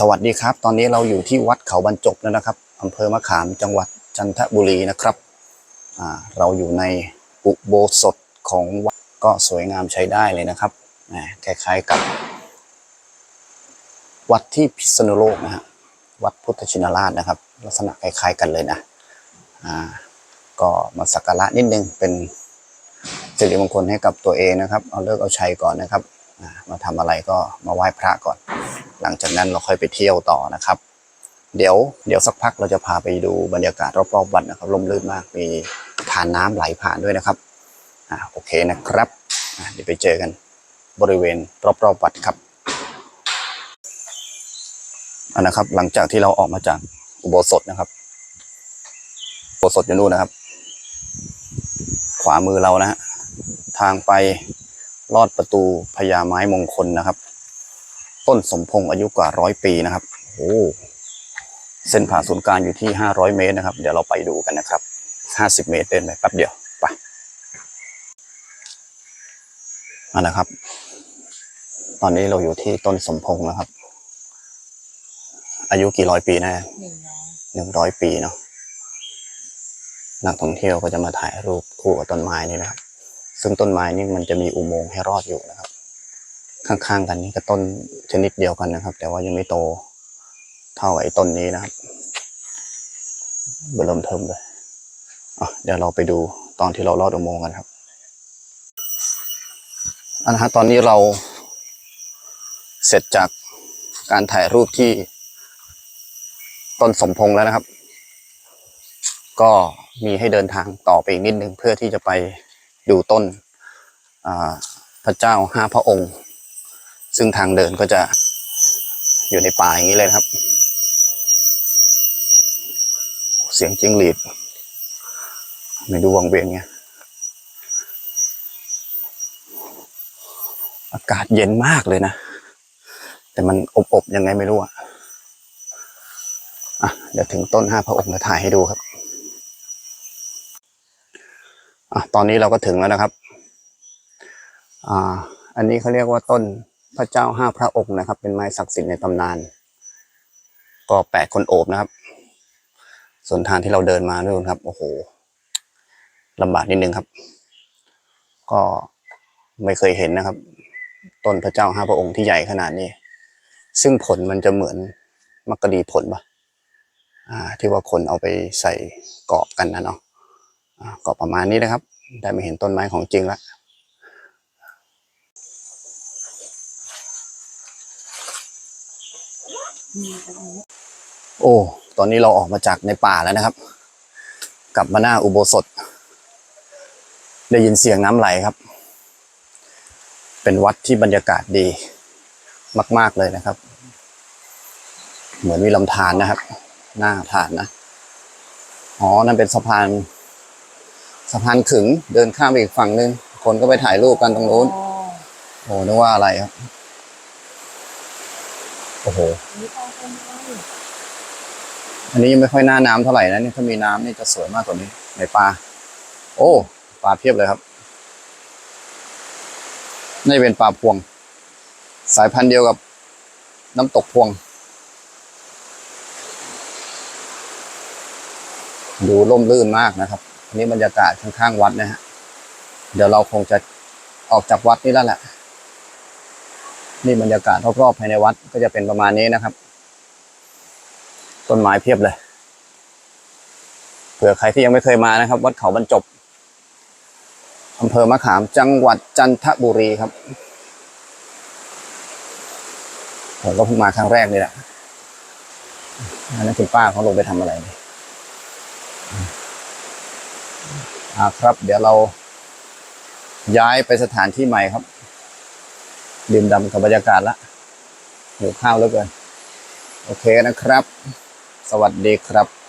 สวัสดีครับ ตอนนี้เราอยู่ที่วัดเขาบรรจบแล้วนะครับอำเภอมะขามจังหวัดจันทบุรีนะครับเราอยู่ในอุโบสถของวัดก็สวยงามใช้ได้เลยนะครับคล้ายๆกับวัดที่พิษณุโลกนะฮะวัดพุทธชินราชนะครับ ลักษณะคล้ายๆกันเลยนะก็มาสักการะนิดนึงเป็นสิริมงคลให้กับตัวเองนะครับ เอาเลิกเอาชัยก่อนนะครับ มาทำอะไรก็มาไหว้พระก่อน หลังจากนั้นเราค่อยไปเที่ยวต่อนะครับ เดี๋ยวเดี๋ยวสักพักเราจะพาไปดูบรรยากาศรอบๆวัดนะครับร่มรื่นมากมีทานน้ำไหลผ่านด้วยนะครับอ่าโอเคนะครับเดี๋ยวไปเจอกันบริเวณรอบๆวัดครับอันนะครับ หลังจากที่เราออกมาจากอุโบสถนะครับ อุโบสถอยู่นู่นนะครับ ขวามือเรานะฮะทางไป ลอดประตูพญาไม้มงคลนะครับ ต้นสมพงอายุกว่าร้อยปีนะครับโอ้เส้นผ่าศูนย์กลางอยู่ที่ห้าร้อยเมตรนะครับ เดี๋ยวเราไปดูกันนะครับห้าสิบเมตรเดินไปแป๊บเดียวไปมานะครับ ตอนนี้เราอยู่ที่ต้นสมพงนะครับ อายุกี่ร้อยปีนะหนึ่งร้อยหนึ่งร้อยปีเนาะนักท่องเที่ยวก็จะมาถ่ายรูปคู่กับต้นไม้นี่นะครับ ซึ่งต้นไม้นี่มันจะมีอุโมงค์ให้รอดอยู่นะครับ ข้างๆกันนี่ก็ต้นชนิดเดียวกันนะครับ แต่ว่ายังไม่โตเท่าไอ้ต้นนี้นะครับเบอร์เริ่มเทิมเลยเดี๋ยวเราไปดูตอนที่เราลอดอุโมงค์กันครับอันนะฮะตอนนี้เราเสร็จจากการถ่ายรูปที่ต้นสมพงษ์แล้วนะครับ ก็มีให้เดินทางต่อไปอีกนิดนึงเพื่อที่จะไป ดูต้นพระเจ้าห้าพระองค์ ซึ่งทางเดินก็จะอยู่ในป่าอย่างนี้เลยครับ เสียงจิ้งหรีดไม่ดูวังเวียงไงอากาศเย็นมากเลยนะ แต่มันอบๆยังไงไม่รู้อะอะเดี๋ยวถึงต้นห้าพระองค์จะถ่ายให้ดูครับ อะตอนนี้เราก็ถึงแล้วนะครับ อ่า อันนี้เขาเรียกว่าต้นพระเจ้าห้าพระองค์นะครับ เป็นไม้ศักดิ์สิทธิ์ในตำนาน ก็แปดคนโอบนะครับ ส่วนทางที่เราเดินมาด้วยครับ โอ้โหลำบากนิดนึงครับ ก็ไม่เคยเห็นนะครับ ต้นพระเจ้าห้าพระองค์ที่ใหญ่ขนาดนี้ ซึ่งผลมันจะเหมือนมักกะดีผลปะอ่าที่ว่าคนเอาไปใส่กรอบกันนะเนาะ ก็ประมาณนี้นะครับ ได้มาเห็นต้นไม้ของจริงแล้วโอ้ ตอนนี้เราออกมาจากในป่าแล้วนะครับ กลับมาหน้าอุโบสถ ได้ยินเสียงน้ำไหลครับ เป็นวัดที่บรรยากาศดี มาก ๆ เลยนะครับ เหมือนมีลำธารนะครับ หน้าฐานนะ อ๋อ นั่นเป็นสะพาน สะพานขึงเดินข้ามไปอีกฝั่งนึง คนก็ไปถ่ายรูปกันตรงนู้นอ๋อโอ้นึกว่าอะไรครับ โอ้โห อันนี้ยังไม่ค่อยหน้าน้ำเท่าไหร่นะนี่ถ้ามีน้ำนี่จะสวยมากกว่านี้ในปลา โอ้ปลาเพียบเลยครับนี่เป็นปลาพวง สายพันธุ์เดียวกับน้ำตกพวง ดูร่มรื่นมากนะครับ นนี้บรรยากาศข้างๆวัดนะฮะ เดี๋ยวเราคงจะออกจากวัดนี่แล้วแหละ นี่บรรยากาศรอบๆภายในวัดก็จะเป็นประมาณนี้นะครับ ต้นไม้เพียบเลย เผื่อใครที่ยังไม่เคยมานะครับ วัดเขาบรรจบอำเภอมะขามจังหวัดจันทบุรีครับผมก็เพิ่งมาครั้งแรกนี่แหละนนั้นคุณป้าเขาลงไปทำอะไรนี่ อ่าครับ เดี๋ยวเราย้ายไปสถานที่ใหม่ครับ ดื่มด่ำกับบรรยากาศละหิวข้าวแล้วเกิน โอเคนะครับ สวัสดีครับ